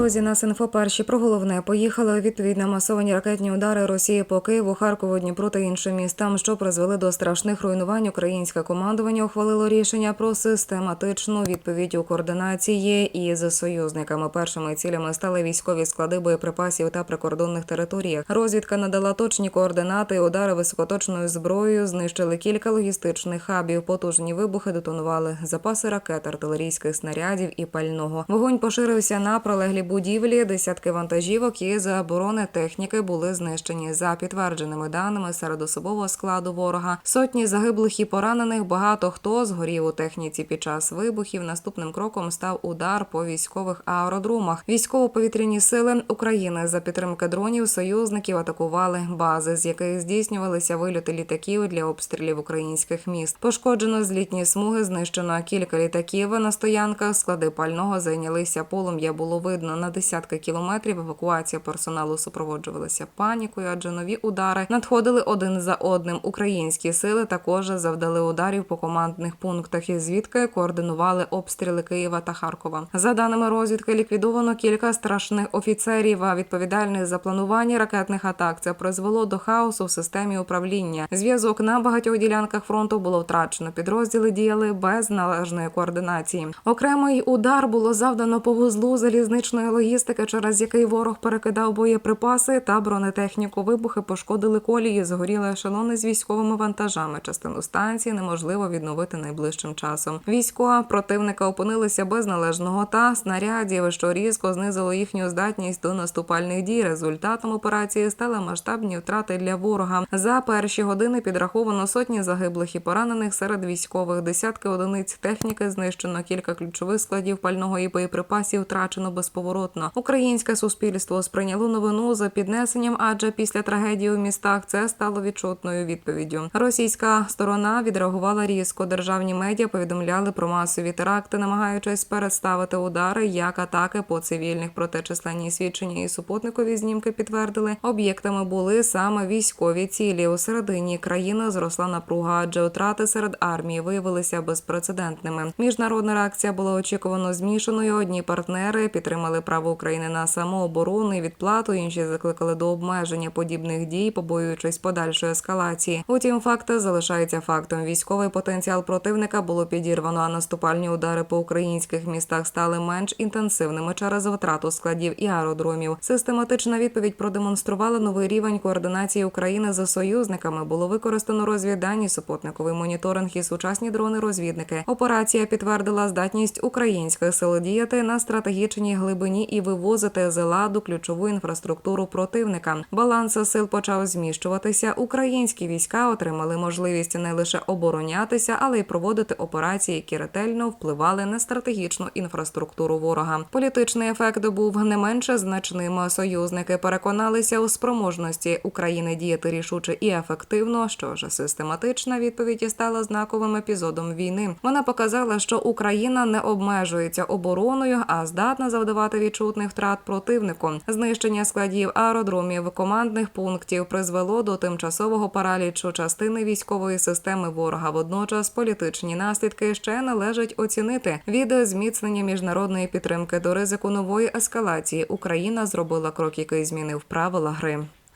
Друзі, нас інфо про головне поїхали відповідь на масовані ракетні удари Росії по Києву, Харкову, Дніпру та іншим містам, що призвели до страшних руйнувань. Українське командування ухвалило рішення про систематичну відповідь у координації із союзниками. Першими цілями стали військові склади боєприпасів та прикордонних територіях. Розвідка надала точні координати. Удари високоточною зброєю знищили кілька логістичних хабів. Потужні вибухи детонували запаси ракет, артилерійських снарядів і пального. Вогонь поширився на прилеглі будівлі. Десятки вантажівок і заборони техніки були знищені. За підтвердженими даними серед особового складу ворога. Сотні загиблих і поранених. Багато хто згорів у техніці під час вибухів. Наступним кроком став удар по військових аеродромах. Військово-повітряні сили України за підтримки дронів союзників атакували бази, з яких здійснювалися вильоти літаків для обстрілів українських міст. Пошкоджено злітні смуги, знищено кілька літаків на стоянках. Склади пального зайнялися полум'я. Було видно на десятки кілометрів. Евакуація персоналу супроводжувалася панікою, адже нові удари надходили один за одним. Українські сили також завдали ударів по командних пунктах, і звідки координували обстріли Києва та Харкова. За даними розвідки, ліквідовано кілька страшних офіцерів, а відповідальних за планування ракетних атак. Це призвело до хаосу в системі управління. Зв'язок на багатьох ділянках фронту було втрачено. Підрозділи діяли без належної координації. Окремий удар було завдано по вузлу залізничної логістики, через який ворог перекидав боєприпаси та бронетехніку. Вибухи пошкодили колії, згоріли ешелони з військовими вантажами. Частину станції неможливо відновити найближчим часом. Війська противника опинилися без належного та снарядів, що різко знизило їхню здатність до наступальних дій. Результатом операції стали масштабні втрати для ворога. За перші години підраховано сотні загиблих і поранених серед військових. Десятки одиниць техніки знищено, кілька ключових складів пального і боєприпасів втрачено безповоротно. Українське суспільство сприйняло новину за піднесенням, адже після трагедії у містах це стало відчутною відповіддю. Російська сторона відреагувала різко. Державні медіа повідомляли про масові теракти, намагаючись переставити удари як атаки по цивільних. Проте численні свідчення і супутникові знімки підтвердили, об'єктами були саме військові цілі. У середині країни зросла напруга, адже втрати серед армії виявилися безпрецедентними. Міжнародна реакція була очікувано змішаною. Одні партнери підтримали право України на самооборону і відплату, інші закликали до обмеження подібних дій, побоюючись подальшої ескалації. Утім, факт залишається фактом. Військовий потенціал противника було підірвано, а наступальні удари по українських містах стали менш інтенсивними через втрату складів і аеродромів. Систематична відповідь продемонструвала новий рівень координації України за союзниками. Було використано розвіддані, супутниковий моніторинг і сучасні дрони-розвідники. Операція підтвердила здатність українських сил діяти на стратегічній глибині і вивозити з ладу ключову інфраструктуру противника. Баланс сил почав зміщуватися. Українські війська отримали можливість не лише оборонятися, але й проводити операції, які ретельно впливали на стратегічну інфраструктуру ворога. Політичний ефект був не менше значним. Союзники переконалися у спроможності України діяти рішуче і ефективно. Що ж, систематична відповідь стала знаковим епізодом війни. Вона показала, що Україна не обмежується обороною, а здатна завдавати відчутних втрат противнику. Знищення складів аеродромів, командних пунктів призвело до тимчасового паралічу частини військової системи ворога. Водночас політичні наслідки ще належить оцінити. Від зміцнення міжнародної підтримки до ризику нової ескалації Україна зробила крок, який змінив правила гри.